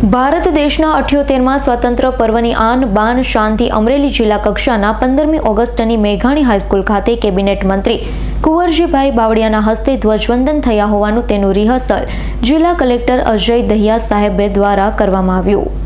ભારત દેશના અઠ્યોતેરમાં સ્વતંત્ર પર્વની આન બાન શાંતિ અમરેલી જિલ્લા કક્ષાના પંદરમી ઓગસ્ટની મેઘાણી હાઈસ્કૂલ ખાતે કેબિનેટ મંત્રી કુંવરજીભાઈ બાવળિયાના હસ્તે ધ્વજવંદન થયા હોવાનું તેનું રિહર્સલ જિલ્લા કલેક્ટર અજય દહિયા સાહેબે દ્વારા કરવામાં આવ્યું.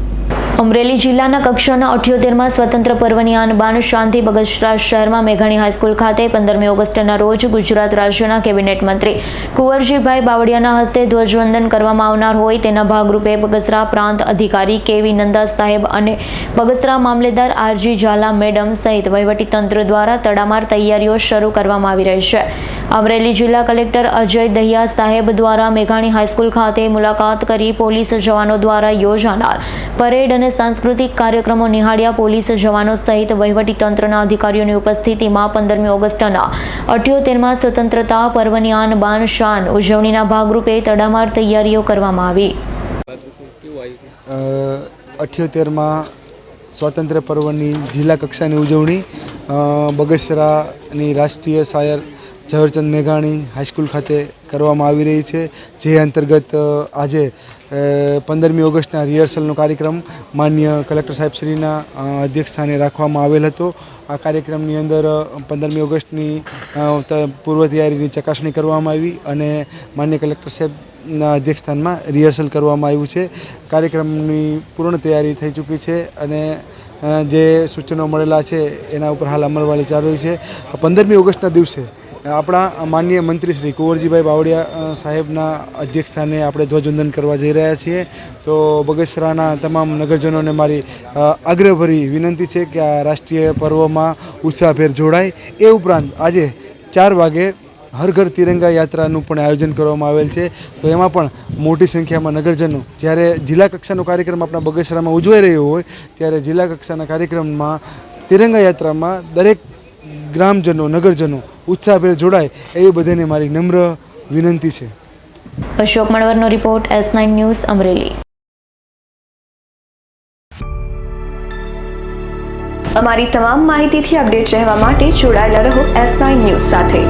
અમરેલી જિલ્લાના કક્ષાના અઠ્યોતેરમાં સ્વતંત્ર પર્વની આનબાન શાંતિ બગસરા શહેરમાં મેઘાણી હાઈસ્કૂલ ખાતે પંદરમી ઓગસ્ટના રોજ ગુજરાત રાજ્યના કેબિનેટ મંત્રી કુંવરજીભાઈ બાવળિયાના હસ્તે ધ્વજવંદન કરવામાં આવનાર હોય તેના ભાગરૂપે બગસરા પ્રાંત અધિકારી કેવી નંદા સાહેબ અને બગસરા મામલેદાર આરજી ઝાલા મેડમ સહિત વહીવટીતંત્ર દ્વારા તડામાર તૈયારીઓ શરૂ કરવામાં આવી રહી છે. અમરેલી જિલ્લા કલેક્ટર અજય દહિયા સાહેબ દ્વારા મેઘાણી હાઈસ્કૂલ ખાતે મુલાકાત કરી પોલીસ જવાનો દ્વારા યોજાનાર પરેડ અને સાંસ્કૃતિક કાર્યક્રમો નિહાળ્યા પોલીસ જવાનો સહિત વહીવટી તંત્રના અધિકારીઓની ઉપસ્થિતિમાં પંદરમી ઓગસ્ટના અઠ્યોતેરમાં સ્વતંત્રતા પર્વની આન બાન શાન ઉજવણીના ભાગરૂપે તડામાર તૈયારીઓ કરવામાં આવી. અઠ્યોતેરમાં સ્વાતંત્ર્ય પર્વની જિલ્લા કક્ષાની ઉજવણી બગસરાની રાષ્ટ્રીય શાયર ઝવેરચંદ મેઘાણી હાઈસ્કૂલ ખાતે કરવામાં આવી રહી છે જે અંતર્ગત આજે પંદરમી ઓગસ્ટના રિહર્સલનો કાર્યક્રમ માન્ય કલેક્ટર સાહેબ શ્રીના અ, અધ્યક્ષસ્થાને રાખવામાં આવેલ હતો. આ કાર્યક્રમની અંદર પંદરમી ઓગસ્ટની પૂર્વ તૈયારીની ચકાસણી કરવામાં આવી અને માન્ય કલેક્ટર સાહેબના અધ્યક્ષસ્થાનમાં રિહર્સલ કરવામાં આવ્યું છે. કાર્યક્રમની પૂર્ણ તૈયારી થઈ ચૂકી છે અને જે સૂચનો મળેલા છે એના ઉપર હાલ અમલવારી ચાલુ છે. પંદરમી ઓગસ્ટના દિવસે આપણા માનનીય મંત્રી શ્રી કુંવરજીભાઈ બાવળિયા સાહેબના અધ્યક્ષસ્થાને આપણે ધ્વજવંદન કરવા જઈ રહ્યા છીએ. તો બગસરાના તમામ નગરજનોને મારી આગ્રહભરી વિનંતી છે કે આ રાષ્ટ્રીય પર્વમાં ઉત્સાહભેર જોડાય. એ ઉપરાંત આજે ચાર વાગે હર ઘર તિરંગા યાત્રાનું પણ આયોજન કરવામાં આવેલ છે. તો એમાં પણ મોટી સંખ્યામાં નગરજનો, જ્યારે જિલ્લા કક્ષાનો કાર્યક્રમ આપણા બગસરામાં ઉજવાઈ રહ્યો હોય, ત્યારે જિલ્લા કક્ષાના કાર્યક્રમમાં તિરંગા યાત્રામાં દરેક ગ્રામજનો, નગરજનો ઉત્સાહભેર જોડાય એવી બધાને મારી નમ્ર વિનંતી છે. Ashok મણવરનો report S nine news Amreli. અમારી તમામ માહિતીથી અપડેટ રહેવા માટે જોડાયેલા રહો એસ નાઇન ન્યૂઝ સાથે.